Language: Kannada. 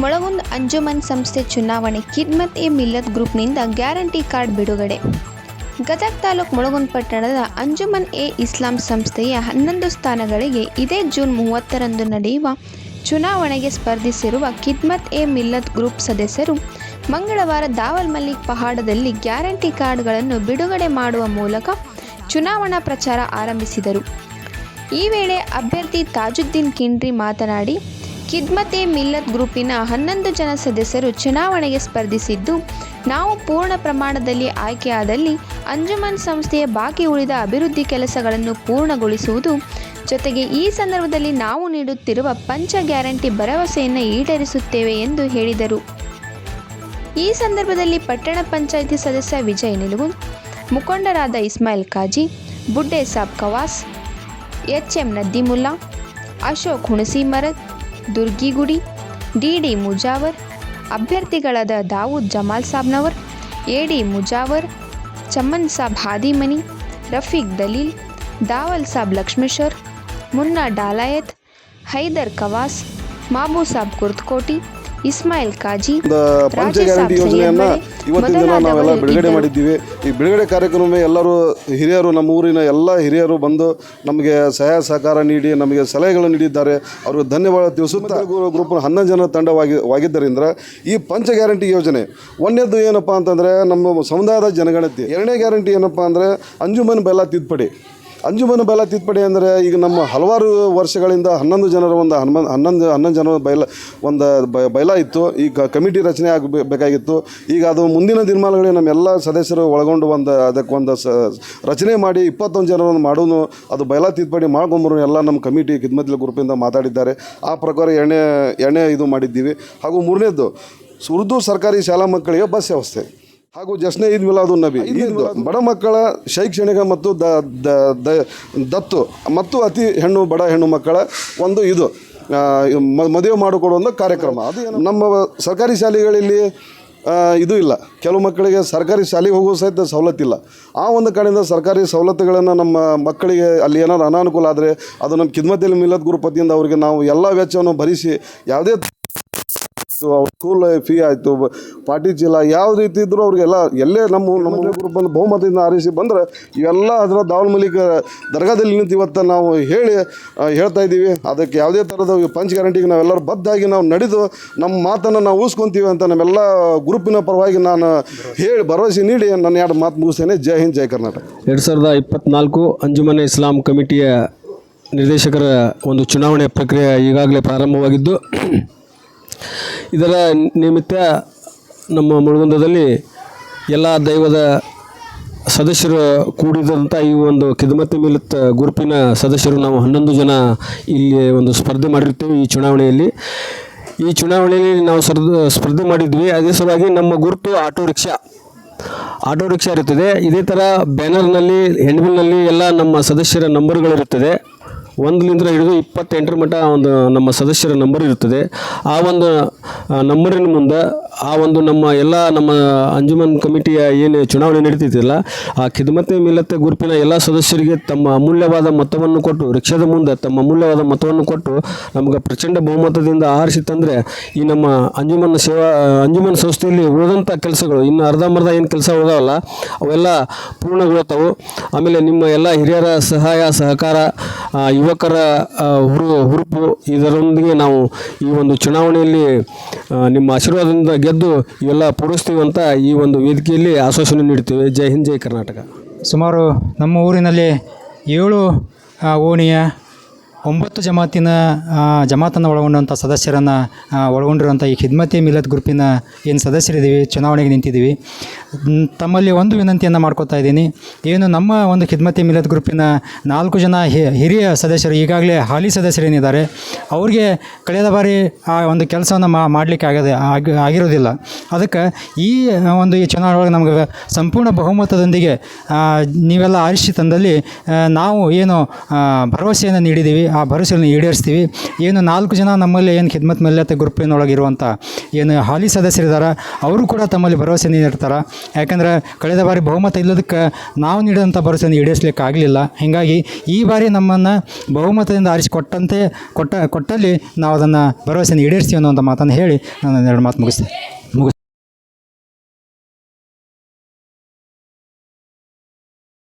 ಮೊಳಗುಂದ್ ಅಂಜುಮನ್ ಸಂಸ್ಥೆ ಚುನಾವಣೆ ಕಿದ್ಮತ್ ಎ ಮಿಲ್ಲತ್ ಗ್ರೂಪ್ನಿಂದ ಗ್ಯಾರಂಟಿ ಕಾರ್ಡ್ ಬಿಡುಗಡೆ. ಗದಗ್ ತಾಲೂಕು ಮೊಳಗುಂದ್ ಪಟ್ಟಣದ ಅಂಜುಮನ್ ಎ ಇಸ್ಲಾಂ ಸಂಸ್ಥೆಯ ಹನ್ನೊಂದು ಸ್ಥಾನಗಳಿಗೆ ಇದೇ ಜೂನ್ ಮೂವತ್ತರಂದು ನಡೆಯುವ ಚುನಾವಣೆಗೆ ಸ್ಪರ್ಧಿಸಿರುವ ಕಿದ್ಮತ್ ಎ ಮಿಲ್ಲತ್ ಗ್ರೂಪ್ ಸದಸ್ಯರು ಮಂಗಳವಾರ ದಾವಲ್ ಮಲ್ಲಿಕ್ ಪಹಾಡದಲ್ಲಿ ಗ್ಯಾರಂಟಿ ಕಾರ್ಡ್ಗಳನ್ನು ಬಿಡುಗಡೆ ಮಾಡುವ ಮೂಲಕ ಚುನಾವಣಾ ಪ್ರಚಾರ ಆರಂಭಿಸಿದರು. ಈ ವೇಳೆ ಅಭ್ಯರ್ಥಿ ತಾಜುದ್ದೀನ್ ಕಿಂಡ್ರಿ ಮಾತನಾಡಿ ಕಿದ್ಮತೆ ಮಿಲ್ಲತ್ ಗ್ರೂಪಿನ ಹನ್ನೊಂದು ಜನ ಸದಸ್ಯರು ಚುನಾವಣೆಗೆ ಸ್ಪರ್ಧಿಸಿದ್ದು, ನಾವು ಪೂರ್ಣ ಪ್ರಮಾಣದಲ್ಲಿ ಆಯ್ಕೆಯಾದಲ್ಲಿ ಅಂಜುಮನ್ ಸಂಸ್ಥೆಯ ಬಾಕಿ ಉಳಿದ ಅಭಿವೃದ್ಧಿ ಕೆಲಸಗಳನ್ನು ಪೂರ್ಣಗೊಳಿಸುವುದು, ಜೊತೆಗೆ ಈ ಸಂದರ್ಭದಲ್ಲಿ ನಾವು ನೀಡುತ್ತಿರುವ ಪಂಚ ಗ್ಯಾರಂಟಿ ಭರವಸೆಯನ್ನು ಈಡೇರಿಸುತ್ತೇವೆ ಎಂದು ಹೇಳಿದರು. ಈ ಸಂದರ್ಭದಲ್ಲಿ ಪಟ್ಟಣ ಪಂಚಾಯಿತಿ ಸದಸ್ಯ ವಿಜಯ್ ನಿಲುವು ಮುಖಂಡರಾದ Ismail Kazi, Budde Sab Kawas H M Naddimulla, Ashok Hunasimarad Durgigudi D D Mujawar, ಅಭ್ಯರ್ಥಿಗಳಾದ Dawood Jamal Sabnavar A D Mujawar, Chaman Sab Hadimani, Rafiq Dalil, Dawal Sab Lakshmeshwar, Munna Dalayat, Hyder Kawas, ಮಾಬೂ Sab Kurtakoti Ismail ಕಾಜಿ ಪಂಚ ಗ್ಯಾರಂಟಿ ಯೋಜನೆಯನ್ನ ಇವತ್ತಿನ ದಿನ ನಾವೆಲ್ಲ ಬಿಡುಗಡೆ ಮಾಡಿದ್ದೀವಿ. ಈ ಬಿಡುಗಡೆ ಕಾರ್ಯಕ್ರಮ ಎಲ್ಲರೂ ಹಿರಿಯರು ನಮ್ಮ ಊರಿನ ಎಲ್ಲ ಹಿರಿಯರು ಬಂದು ನಮಗೆ ಸಹಾಯ ಸಹಕಾರ ನೀಡಿ ನಮಗೆ ಸಲಹೆಗಳು ನೀಡಿದ್ದಾರೆ. ಅವರು ಧನ್ಯವಾದ ತಿಳಿಸುತ್ತಾ ಗ್ರೂಪ್ ಹನ್ನೊಂದು ಜನ ತಂಡವಾಗಿ ವಾಗಿದ್ದರಿಂದ ಈ ಪಂಚ ಗ್ಯಾರಂಟಿ ಯೋಜನೆ ಒಂದೇದು ಏನಪ್ಪ ಅಂತಂದರೆ ನಮ್ಮ ಸಮುದಾಯದ ಜನಗಣತಿ. ಎರಡನೇ ಗ್ಯಾರಂಟಿ ಏನಪ್ಪ ಅಂದರೆ ಅಂಜುಮನ್ ಬೆಲ್ಲ ತಿದ್ದುಪಡಿ. ಅಂಜುಮನ ಬಲ ತಿದ್ದುಪಡಿ ಅಂದರೆ ಈಗ ನಮ್ಮ ಹಲವಾರು ವರ್ಷಗಳಿಂದ ಹನ್ನೊಂದು ಜನರ ಒಂದು ಹನ್ನೊಂದು ಹನ್ನೊಂದು ಹನ್ನೊಂದು ಜನರ ಬೈಲ ಒಂದು ಬೈಲ ಇತ್ತು. ಈಗ ಕಮಿಟಿ ರಚನೆ ಆಗಬೇಕಾಗಿತ್ತು. ಈಗ ಅದು ಮುಂದಿನ ದಿನಮಾನಗಳಿಗೆ ನಮ್ಮೆಲ್ಲ ಸದಸ್ಯರು ಒಳಗೊಂಡು ಒಂದು ಅದಕ್ಕೆ ಒಂದು ಸ ರಚನೆ ಮಾಡಿ ಇಪ್ಪತ್ತೊಂದು ಜನರನ್ನು ಮಾಡೋನು, ಅದು ಬೈಲ ತಿದ್ದುಪಡಿ ಮಾಡ್ಕೊಂಬರು ಎಲ್ಲ ನಮ್ಮ ಕಮಿಟಿ ಕಿದ್ಮದ್ಲಿ ಗ್ರೂಪಿಂದ ಮಾತಾಡಿದ್ದಾರೆ. ಆ ಪ್ರಕಾರ ಎಣ್ಣೆ ಎಣ್ಣೆ ಇದು ಮಾಡಿದ್ದೀವಿ. ಹಾಗೂ ಮೂರನೇದು ಉರ್ದು ಸರ್ಕಾರಿ ಶಾಲಾ ಮಕ್ಕಳಿಗೆ ಬಸ್ ವ್ಯವಸ್ಥೆ. ಹಾಗೂ ಜಶ್ನೆ ಈದ್ ಮಿಲಾದು ನಬಿ. ಇದು ಬಡ ಮಕ್ಕಳ ಶೈಕ್ಷಣಿಕ ಮತ್ತು ದ ದತ್ತು ಮತ್ತು ಅತಿ ಹೆಣ್ಣು ಬಡ ಹೆಣ್ಣು ಮಕ್ಕಳ ಒಂದು ಇದು ಮದುವೆ ಮಾಡಿಕೊಡುವ ಒಂದು ಕಾರ್ಯಕ್ರಮ. ಅದು ನಮ್ಮ ಸರ್ಕಾರಿ ಶಾಲೆಗಳಲ್ಲಿ ಇದು ಇಲ್ಲ. ಕೆಲವು ಮಕ್ಕಳಿಗೆ ಸರ್ಕಾರಿ ಶಾಲೆಗೆ ಹೋಗೋ ಸಹಿತ ಸವಲತ್ತಿಲ್ಲ ಆ ಒಂದು ಕಡೆಯಿಂದ ಸರ್ಕಾರಿ ಸವಲತ್ತುಗಳನ್ನು ನಮ್ಮ ಮಕ್ಕಳಿಗೆ ಅಲ್ಲಿ ಏನಾದ್ರು ಅನಾನುಕೂಲ ಆದರೆ ಅದು ನಮ್ಮ ಕಿದ್ಮತಿಯಲ್ಲಿ ಮಿಲದ ಗುರುಪತಿಯಿಂದ ಅವರಿಗೆ ನಾವು ಎಲ್ಲ ವೆಚ್ಚವನ್ನು ಭರಿಸಿ ಯಾವುದೇ ಸ್ಕೂಲ್ ಫೀ ಆಯಿತು. ಪಾಟಿ ಚೀಲ ಯಾವ ರೀತಿ ಇದ್ದರೂ ಅವ್ರಿಗೆಲ್ಲ ಎಲ್ಲೇ ನಮ್ಮ ನಮ್ಮ ಬಂದು ಬಹುಮತದಿಂದ ಆರಿಸಿ ಬಂದ್ರೆ ಇವೆಲ್ಲ ಅದರ ದಾವಲ್ ಮಲಿಕ ದರ್ಗಾದಲ್ಲಿ ನಿಂತು ಇವತ್ತು ನಾವು ಹೇಳಿ ಹೇಳ್ತಾ ಇದ್ದೀವಿ. ಅದಕ್ಕೆ ಯಾವುದೇ ಥರದ ಪಂಚ್ ಗ್ಯಾರಂಟಿಗೆ ನಾವೆಲ್ಲರೂ ಬದ್ಧಾಗಿ ನಾವು ನಡೆದು ನಮ್ಮ ಮಾತನ್ನು ನಾವು ಉಳಿಸ್ಕೊತೀವಿ ಅಂತ ನಮ್ಮೆಲ್ಲ ಗ್ರೂಪಿನ ಪರವಾಗಿ ನಾನು ಹೇಳಿ ಭರವಸೆ ನೀಡಿ ನನ್ನ ಎರಡು ಮಾತು ಮುಗಿಸ್ತೇನೆ. ಜೈ ಹಿಂದ್, ಜೈ ಕರ್ನಾಟಕ. ಎರಡು ಸಾವಿರದ ಇಪ್ಪತ್ತ್ನಾಲ್ಕು ಅಂಜುಮನೆ ಇಸ್ಲಾಂ ಕಮಿಟಿಯ ನಿರ್ದೇಶಕರ ಒಂದು ಚುನಾವಣೆ ಪ್ರಕ್ರಿಯೆ ಈಗಾಗಲೇ ಪ್ರಾರಂಭವಾಗಿದ್ದು ಇದರ ನಿಮಿತ್ತ ನಮ್ಮ ಮುಳುಗುಂದದಲ್ಲಿ ಎಲ್ಲ ದೈವದ ಸದಸ್ಯರು ಕೂಡಿದಂಥ ಈ ಒಂದು ಕಿದ್ಮತಿ ಮಿಲತ್ ಗ್ರೂಪಿನ ಸದಸ್ಯರು ನಾವು ಹನ್ನೊಂದು ಜನ ಇಲ್ಲಿ ಒಂದು ಸ್ಪರ್ಧೆ ಮಾಡಿರ್ತೇವೆ ಈ ಚುನಾವಣೆಯಲ್ಲಿ. ಈ ಚುನಾವಣೆಯಲ್ಲಿ ನಾವು ಸ್ಪರ್ಧೆ ಮಾಡಿದ್ವಿ. ಅದೇ ಸಲುವಾಗಿ ನಮ್ಮ ಗುರುತು ಆಟೋ ರಿಕ್ಷಾ ಆಟೋ ರಿಕ್ಷಾ ಇರುತ್ತದೆ. ಇದೇ ಥರ ಬ್ಯಾನರ್ನಲ್ಲಿ ಹೆಂಡ್ಬಿಲ್ನಲ್ಲಿ ಎಲ್ಲ ನಮ್ಮ ಸದಸ್ಯರ ನಂಬರ್ಗಳಿರುತ್ತದೆ ಒಂದರಿಂದ ಹಿಡಿದು ಇಪ್ಪತ್ತೆಂಟರ ಮಟ್ಟ ಒಂದು ನಮ್ಮ ಸದಸ್ಯರ ನಂಬರ್ ಇರುತ್ತದೆ. ಆ ಒಂದು ನಂಬರಿನ ಮುಂದೆ ಆ ಒಂದು ನಮ್ಮ ಎಲ್ಲ ನಮ್ಮ ಅಂಜುಮನ್ ಕಮಿಟಿಯ ಏನು ಚುನಾವಣೆ ನಡೀತಿದ್ದಿಲ್ಲ, ಆ ಖಿದ್ಮತೆ ಮಿಲತ್ತೆ ಗುರುಪಿನ ಎಲ್ಲ ಸದಸ್ಯರಿಗೆ ತಮ್ಮ ಅಮೂಲ್ಯವಾದ ಮತವನ್ನು ಕೊಟ್ಟು, ರಿಕ್ಷಾದ ಮುಂದೆ ತಮ್ಮ ಅಮೂಲ್ಯವಾದ ಮತವನ್ನು ಕೊಟ್ಟು ನಮಗೆ ಪ್ರಚಂಡ ಬಹುಮತದಿಂದ ಆರಿಸಿ ತಂದರೆ, ಈ ನಮ್ಮ ಅಂಜುಮನ್ ಸೇವಾ, ಅಂಜುಮನ್ ಸಂಸ್ಥೆಯಲ್ಲಿ ಉಳಿದಂಥ ಕೆಲಸಗಳು, ಇನ್ನು ಅರ್ಧಂಬರ್ಧ ಏನು ಕೆಲಸ ಉಳಿದಾವಲ್ಲ ಅವೆಲ್ಲ ಪೂರ್ಣಗೊಳ್ತಾವು ಆಮೇಲೆ ನಿಮ್ಮ ಎಲ್ಲ ಹಿರಿಯರ ಸಹಾಯ, ಸಹಕಾರ ಯುವಕರ ಹುರು, ಹುರುಪು, ಇದರೊಂದಿಗೆ ನಾವು ಈ ಒಂದು ಚುನಾವಣೆಯಲ್ಲಿ ನಿಮ್ಮ ಆಶೀರ್ವಾದದಿಂದ ಗೆದ್ದು ಇವೆಲ್ಲ ಪೂರೈಸ್ತೀವಿ ಅಂತ ಈ ಒಂದು ವೇದಿಕೆಯಲ್ಲಿ ಆಶ್ವಾಸನೆ ನೀಡ್ತೀವಿ. ಜೈ ಹಿಂದ್, ಜೈ ಕರ್ನಾಟಕ. ಸುಮಾರು ನಮ್ಮ ಊರಿನಲ್ಲಿ ಏಳು ಓಣಿಯ ಒಂಬತ್ತು ಜಮಾತಿನ ಜಮಾತನ್ನು ಒಳಗೊಂಡಂಥ ಸದಸ್ಯರನ್ನು ಒಳಗೊಂಡಿರುವಂಥ ಈ ಖಿದ್ಮತಿ ಮಿಲತ್ ಗ್ರೂಪಿನ ಏನು ಸದಸ್ಯರಿದ್ದೀವಿ, ಚುನಾವಣೆಗೆ ನಿಂತಿದ್ದೀವಿ. ತಮ್ಮಲ್ಲಿ ಒಂದು ವಿನಂತಿಯನ್ನು ಮಾಡ್ಕೋತಾ ಇದ್ದೀನಿ. ಏನು ನಮ್ಮ ಒಂದು ಖಿದ್ಮತಿ ಮಿಲತ್ ಗ್ರೂಪಿನ ನಾಲ್ಕು ಜನ ಹಿರಿಯ ಸದಸ್ಯರು, ಈಗಾಗಲೇ ಹಾಲಿ ಸದಸ್ಯರೇನಿದ್ದಾರೆ ಅವ್ರಿಗೆ ಕಳೆದ ಬಾರಿ ಆ ಒಂದು ಕೆಲಸವನ್ನು ಮಾಡಲಿಕ್ಕೆ ಆಗದೆ, ಆಗಿ, ಆಗಿರೋದಿಲ್ಲ. ಅದಕ್ಕೆ ಈ ಒಂದು ಈ ಚುನಾವಣೆ ಒಳಗೆ ನಮ್ಗೆ ಸಂಪೂರ್ಣ ಬಹುಮತದೊಂದಿಗೆ ನೀವೆಲ್ಲ ಆರಿಸಿ ತಂದಲ್ಲಿ ನಾವು ಏನು ಭರವಸೆಯನ್ನು ನೀಡಿದ್ದೀವಿ. ಆ ಭರವಸೆಯನ್ನು ಈಡೇರಿಸ್ತೀವಿ. ಏನು ನಾಲ್ಕು ಜನ ನಮ್ಮಲ್ಲಿ ಏನು ಖಿದ್ಮತ್ ಮಲ್ಯತೆ ಗ್ರೂಪಿನೊಳಗಿರುವಂಥ ಏನು ಹಾಲಿ ಸದಸ್ಯರಿದ್ದಾರೆ ಅವರು ಕೂಡ ತಮ್ಮಲ್ಲಿ ಭರವಸೆ ನೀಡಿರ್ತಾರೆ ಯಾಕಂದ್ರೆ ಕಳೆದ ಬಾರಿ ಬಹುಮತ ಇಲ್ಲದಕ್ಕೆ ನಾವು ನೀಡಿದಂಥ ಭರವಸೆಯನ್ನು ಈಡೇರಿಸಲಿಕ್ಕೆ ಆಗಲಿಲ್ಲ. ಹೀಗಾಗಿ ಈ ಬಾರಿ ನಮ್ಮನ್ನು ಬಹುಮತದಿಂದ ಆರಿಸಿಕೊಟ್ಟಂತೆ, ಕೊಟ್ಟ, ಕೊಟ್ಟಲ್ಲಿ ನಾವು ಅದನ್ನು ಭರವಸೆಯನ್ನು ಈಡೇರಿಸ್ತೀವಿ ಅನ್ನುವಂಥ ಮಾತನ್ನು ಹೇಳಿ ನಾನು ಎರಡು ಮಾತು ಮುಗಿಸ್ತೇನೆ.